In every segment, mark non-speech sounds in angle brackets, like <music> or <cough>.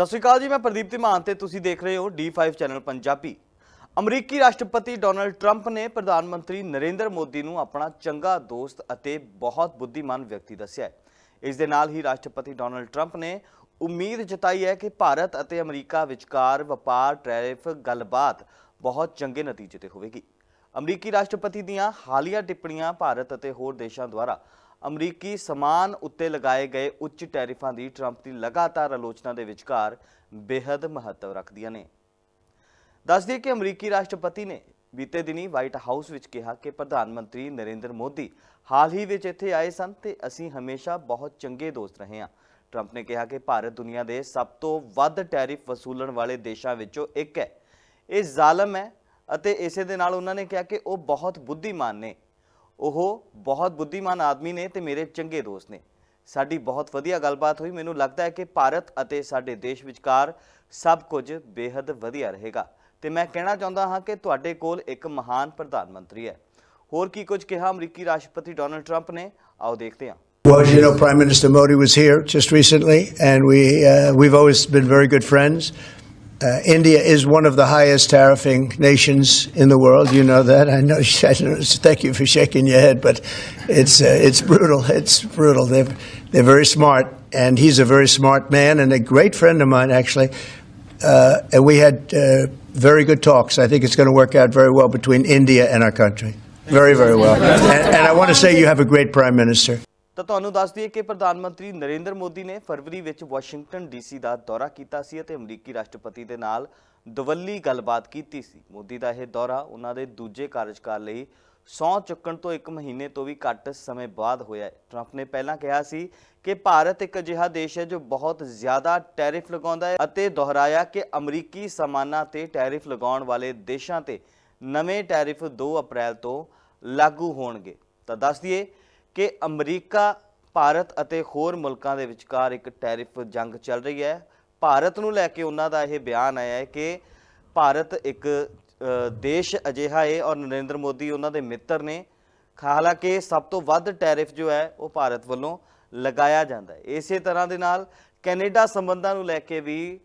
ਸਤਿ ਸ਼੍ਰੀ ਅਕਾਲ ਜੀ, ਮੈਂ ਪ੍ਰਦੀਪ ਧੀਮਾਨ ਤੇ ਤੁਸੀਂ ਦੇਖ ਰਹੇ ਹੋ D5 ਚੈਨਲ ਪੰਜਾਬੀ। ਅਮਰੀਕੀ ਰਾਸ਼ਟਰਪਤੀ ਡੋਨਲਡ ਟਰੰਪ ਨੇ ਪ੍ਰਧਾਨ ਮੰਤਰੀ ਨਰਿੰਦਰ ਮੋਦੀ ਨੂੰ ਆਪਣਾ ਚੰਗਾ ਦੋਸਤ ਅਤੇ ਬਹੁਤ ਬੁੱਧੀਮਾਨ ਵਿਅਕਤੀ ਦੱਸਿਆ ਹੈ। ਇਸ ਦੇ ਨਾਲ ਹੀ ਰਾਸ਼ਟਰਪਤੀ ਡੋਨਲਡ ਟਰੰਪ ਨੇ ਉਮੀਦ ਜਤਾਈ ਹੈ ਕਿ ਭਾਰਤ ਅਤੇ ਅਮਰੀਕਾ ਵਿਚਕਾਰ ਵਪਾਰ, ਟੈਰਿਫ, ਗੱਲਬਾਤ ਬਹੁਤ ਚੰਗੇ ਨਤੀਜੇ ਤੇ ਹੋਵੇਗੀ। ਅਮਰੀਕੀ ਰਾਸ਼ਟਰਪਤੀ ਦੀਆਂ ਹਾਲੀਆ ਟਿੱਪਣੀਆਂ ਭਾਰਤ ਅਤੇ ਹੋਰ ਦੇਸ਼ਾਂ ਦੁਆਰਾ ਅਮਰੀਕੀ ਸਮਾਨ ਉੱਤੇ ਲਗਾਏ ਗਏ ਉੱਚ ਟੈਰਿਫਾਂ ਦੀ ਟਰੰਪ ਦੀ ਲਗਾਤਾਰ ਆਲੋਚਨਾ ਦੇ ਵਿਚਕਾਰ ਬੇहद ਮਹੱਤਵ ਰੱਖਦੀਆਂ ਨੇ। ਦੱਸ ਦਈਏ ਕਿ ਅਮਰੀਕੀ ਰਾਸ਼ਟਰਪਤੀ ਨੇ ਬੀਤੇ ਦਿਨੀ ਵਾਈਟ ਹਾਊਸ ਵਿੱਚ ਕਿਹਾ ਕਿ ਪ੍ਰਧਾਨ ਮੰਤਰੀ ਨਰਿੰਦਰ ਮੋਦੀ ਹਾਲ ਹੀ ਵਿੱਚ ਇੱਥੇ ਆਏ ਸਨ ਤੇ ਅਸੀਂ ਹਮੇਸ਼ਾ ਬਹੁਤ ਚੰਗੇ ਦੋਸਤ ਰਹੇ ਹਾਂ। ਟਰੰਪ ਨੇ ਕਿਹਾ ਕਿ ਭਾਰਤ ਦੁਨੀਆ ਦੇ ਸਭ ਤੋਂ ਵੱਧ ਟੈਰਿਫ ਵਸੂਲਣ ਵਾਲੇ ਦੇਸ਼ਾਂ ਵਿੱਚੋਂ ਇੱਕ ਹੈ। ਇਹ ਜ਼ਾਲਮ ਹੈ ਅਤੇ ਇਸੇ ਦੇ ਨਾਲ ਉਹਨਾਂ ਨੇ ਕਿਹਾ ਕਿ ਉਹ ਬਹੁਤ ਬੁੱਧੀਮਾਨ ਨੇ। ਉਹ ਬਹੁਤ ਬੁੱਧੀਮਾਨ ਆਦਮੀ ਨੇ ਤੇ ਮੇਰੇ ਚੰਗੇ ਦੋਸਤ ਨੇ। ਸਾਡੀ ਬਹੁਤ ਵਧੀਆ ਗੱਲਬਾਤ ਹੋਈ। ਮੈਨੂੰ ਲੱਗਦਾ ਹੈ ਕਿ ਭਾਰਤ ਅਤੇ ਸਾਡੇ ਦੇਸ਼ ਵਿਚਕਾਰ ਸਭ ਕੁਝ ਬੇहद ਵਧੀਆ ਰਹੇਗਾ। ਤੇ ਮੈਂ ਕਹਿਣਾ ਚਾਹੁੰਦਾ ਹਾਂ ਕਿ ਤੁਹਾਡੇ ਕੋਲ ਇੱਕ ਮਹਾਨ ਪ੍ਰਧਾਨ ਮੰਤਰੀ ਹੈ। ਹੋਰ ਕੀ ਕੁਝ ਕਿਹਾ ਅਮਰੀਕੀ ਰਾਸ਼ਟਰਪਤੀ ਡੋਨਲਡ ਟਰੰਪ ਨੇ? ਆਓ ਦੇਖਦੇ ਹਾਂ। Well, as you know, Prime Minister Modi was here just recently, and we uh, we've always been very good friends. Uh, India is one of the highest tariffing nations in the world. You know that. I know. <laughs> I know thank you for shaking your head, but it's uh, it's brutal. It's brutal. They're they're very smart, and he's a very smart man and a great friend of mine, actually. Uh, and we had uh, very good talks. I think it's going to work out very well between India and our country. Very, very well. And, and I want to say you have a great prime minister. ਤਾਂ ਤੁਹਾਨੂੰ ਦੱਸ ਦਈਏ ਕਿ ਪ੍ਰਧਾਨ ਮੰਤਰੀ ਨਰਿੰਦਰ ਮੋਦੀ ਨੇ ਫਰਵਰੀ ਵਿੱਚ Washington DC ਦਾ ਦੌਰਾ ਕੀਤਾ ਸੀ ਅਤੇ ਅਮਰੀਕੀ ਰਾਸ਼ਟਰਪਤੀ ਦੇ ਨਾਲ ਦਵੱਲੀ ਗੱਲਬਾਤ ਕੀਤੀ ਸੀ। ਮੋਦੀ ਦਾ ਇਹ ਦੌਰਾ ਉਹਨਾਂ ਦੇ ਦੂਜੇ ਕਾਰਜਕਾਲ ਲਈ ਸਹੁੰ ਚੁੱਕਣ ਤੋਂ ਇੱਕ ਮਹੀਨੇ ਤੋਂ ਵੀ ਘੱਟ ਸਮੇਂ ਬਾਅਦ ਹੋਇਆ ਹੈ। ਟਰੰਪ ਨੇ ਪਹਿਲਾਂ ਕਿਹਾ ਸੀ ਕਿ ਭਾਰਤ ਇੱਕ ਅਜਿਹਾ ਦੇਸ਼ ਹੈ ਜੋ ਬਹੁਤ ਜ਼ਿਆਦਾ ਟੈਰਿਫ ਲਗਾਉਂਦਾ ਹੈ ਅਤੇ ਦੁਹਰਾਇਆ ਕਿ ਅਮਰੀਕੀ ਸਮਾਨਾਂ ਤੇ ਟੈਰਿਫ ਲਗਾਉਣ ਵਾਲੇ ਦੇਸ਼ਾਂ ਤੇ ਨਵੇਂ ਟੈਰਿਫ 2 ਅਪ੍ਰੈਲ ਤੋਂ ਲਾਗੂ ਹੋਣਗੇ। ਤਾਂ ਦੱਸ ਦਈਏ ਕਿ ਅਮਰੀਕਾ, ਭਾਰਤ ਅਤੇ ਹੋਰ ਮੁਲਕਾਂ ਦੇ ਵਿਚਕਾਰ ਇੱਕ ਟੈਰਿਫ ਜੰਗ ਚੱਲ ਰਹੀ ਹੈ। ਭਾਰਤ ਨੂੰ ਲੈ ਕੇ ਉਹਨਾਂ ਦਾ ਇਹ ਬਿਆਨ ਆਇਆ ਹੈ ਕਿ ਭਾਰਤ ਇੱਕ ਦੇਸ਼ ਅਜਿਹਾ ਹੈ ਔਰ ਨਰਿੰਦਰ ਮੋਦੀ ਉਹਨਾਂ ਦੇ ਮਿੱਤਰ ਨੇ। ਹਾਲਾਂਕਿ ਸਭ ਤੋਂ ਵੱਧ ਟੈਰਿਫ ਜੋ ਹੈ ਉਹ ਭਾਰਤ ਵੱਲੋਂ ਲਗਾਇਆ ਜਾਂਦਾ ਹੈ। ਇਸੇ ਤਰ੍ਹਾਂ ਦੇ ਨਾਲ ਕੈਨੇਡਾ ਸੰਬੰਧਾਂ ਨੂੰ ਲੈ ਕੇ ਵੀ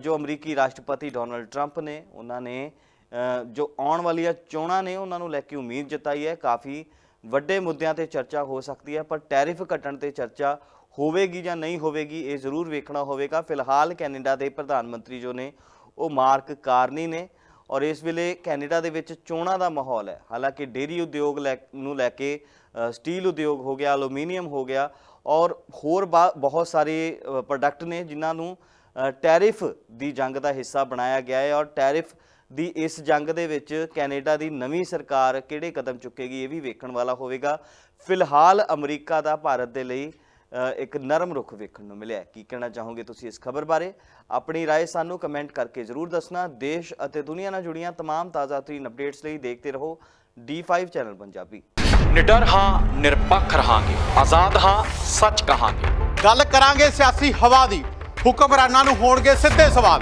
ਜੋ ਅਮਰੀਕੀ ਰਾਸ਼ਟਰਪਤੀ ਡੋਨਲਡ ਟਰੰਪ ਨੇ, ਉਹਨਾਂ ਨੇ ਜੋ ਆਉਣ ਵਾਲੀਆਂ ਚੋਣਾਂ ਨੇ ਉਹਨਾਂ ਨੂੰ ਲੈ ਕੇ ਉਮੀਦ ਜਤਾਈ ਹੈ। ਕਾਫੀ ਵੱਡੇ ਮੁੱਦਿਆਂ ਤੇ ਚਰਚਾ ਹੋ ਸਕਦੀ ਹੈ, ਪਰ ਟੈਰਿਫ ਘਟਣ ਤੇ ਚਰਚਾ ਹੋਵੇਗੀ ਜਾਂ ਨਹੀਂ ਹੋਵੇਗੀ, ਇਹ ਜ਼ਰੂਰ ਵੇਖਣਾ ਹੋਵੇਗਾ। ਫਿਲਹਾਲ ਕੈਨੇਡਾ ਦੇ ਪ੍ਰਧਾਨ ਮੰਤਰੀ ਜੋ ਨੇ, ਉਹ ਮਾਰਕ ਕਾਰਨੀ ਨੇ ਔਰ ਇਸ ਵੇਲੇ ਕੈਨੇਡਾ ਦੇ ਵਿੱਚ ਚੋਣਾਂ ਦਾ ਮਾਹੌਲ ਹੈ। ਹਾਲਾਂਕਿ ਡੇਰੀ ਉਦਯੋਗ ਲੈ- ਨੂੰ ਲੈ ਕੇ ਸਟੀਲ ਉਦਯੋਗ ਹੋ ਗਿਆ, ਐਲੂਮੀਨੀਅਮ ਹੋ ਗਿਆ ਔਰ ਹੋਰ ਬਾ- ਬਹੁਤ ਸਾਰੇ ਪ੍ਰੋਡਕਟ ਨੇ ਜਿਨ੍ਹਾਂ ਨੂੰ ਟੈਰਿਫ ਦੀ ਜੰਗ ਦਾ ਹਿੱਸਾ ਬਣਾਇਆ ਗਿਆ ਹੈ ਔਰ ਟੈਰਿਫ ਦੀ ਇਸ ਜੰਗ ਦੇ ਵਿੱਚ ਕੈਨੇਡਾ ਦੀ ਨਵੀਂ ਸਰਕਾਰ ਕਿਹੜੇ ਕਦਮ ਚੁੱਕੇਗੀ ਇਹ ਵੀ ਵੇਖਣ ਵਾਲਾ ਹੋਵੇਗਾ ਫਿਲਹਾਲ ਅਮਰੀਕਾ ਦਾ ਭਾਰਤ ਦੇ ਲਈ ਅ, ਇੱਕ ਨਰਮ ਰੁਖ ਵੇਖਣ ਨੂੰ ਮਿਲਿਆ ਹੈ। ਕੀ ਕਹਿਣਾ ਚਾਹੋਗੇ ਤੁਸੀਂ ਇਸ ਖਬਰ ਬਾਰੇ ਆਪਣੀ رائے ਸਾਨੂੰ ਕਮੈਂਟ ਕਰਕੇ ਜ਼ਰੂਰ ਦੱਸਣਾ ਦੇਸ਼ ਅਤੇ ਦੁਨੀਆ ਨਾਲ ਜੁੜੀਆਂ तमाम ਤਾਜ਼ਾ ਤਰੀਨ ਅਪਡੇਟਸ ਲਈ ਦੇਖਦੇ ਰਹੋ D5 ਚੈਨਲ ਪੰਜਾਬੀ ਨਿਡਰ ਹਾਂ ਨਿਰਪੱਖ ਰਹਾਂਗੇ ਆਜ਼ਾਦ ਹਾਂ ਸੱਚ ਕਹਾਂਗੇ ਗੱਲ ਕਰਾਂਗੇ ਸਿਆਸੀ ਹਵਾ ਦੀ ਹੁਕਮਰਾਨਾਂ ਨੂੰ ਹੋਣਗੇ ਸਿੱਧੇ ਸਵਾਲ